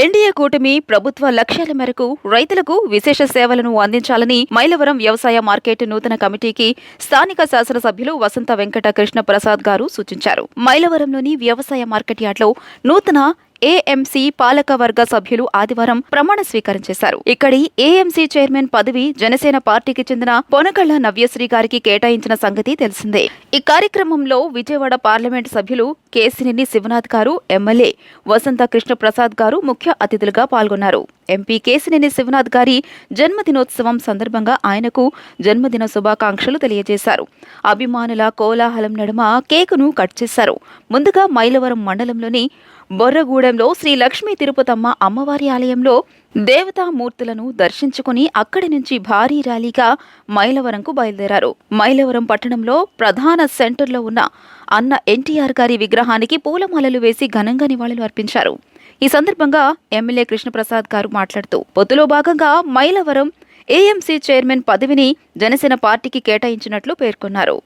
NDA కూటమి ప్రభుత్వ లక్ష్యాల మేరకు రైతులకు విశేష సేవలను అందించాలని మైలవరం వ్యవసాయ మార్కెట్ నూతన కమిటీకి స్థానిక శాసనసభ్యులు వసంత వెంకట కృష్ణ ప్రసాద్ గారు సూచించారు. మైలవరంలోని వ్యవసాయ మార్కెట్ యార్డ్లో నూతన ఏఎంసీ పాలకవర్గ సభ్యులు ఆదివారం ప్రమాణ స్వీకారం చేశారు. ఇక్కడి ఏఎంసీ చైర్మన్ పదవి జనసేన పార్టీకి చెందిన పొనకళ్ళ నవ్యశ్రీ గారికి కేటాయించిన సంగతి తెలిసిందే. ఈ కార్యక్రమంలో విజయవాడ పార్లమెంట్ సభ్యులు కేసినేని శివనాథ్ గారు ఎమ్మెల్యే వసంత కృష్ణ ప్రసాద్ గారు ముఖ్య అతిథులుగా పాల్గొన్నారు. ఎంపీ కేసినేని శివనాథ్ గారి జన్మదినోత్సవం సందర్భంగా ఆయనకు జన్మదిన శుభాకాంక్షలు తెలియజేశారు. అభిమానుల కోలాహలం నడుమ కేకును కట్ చేశారు. ముందుగా మైలవరం మండలంలోని బొర్రగూడెంలో శ్రీ లక్ష్మీ తిరుపతమ్మ అమ్మవారి ఆలయంలో దేవతామూర్తులను దర్శించుకుని అక్కడి నుంచి భారీ ర్యాలీగా మైలవరంకు బయలుదేరారు. మైలవరం పట్టణంలో ప్రధాన సెంటర్లో ఉన్న అన్న ఎన్టీఆర్ గారి విగ్రహానికి పూలమాలలు వేసి ఘనంగా నివాళులు అర్పించారు. ఈ సందర్భంగా ఎమ్మెల్యే కృష్ణప్రసాద్ గారు మాట్లాడుతూ పొత్తులో భాగంగా మైలవరం ఏఎంసీ చైర్మన్ పదవిని జనసేన పార్టీకి కేటాయించినట్లు పేర్కొన్నారు.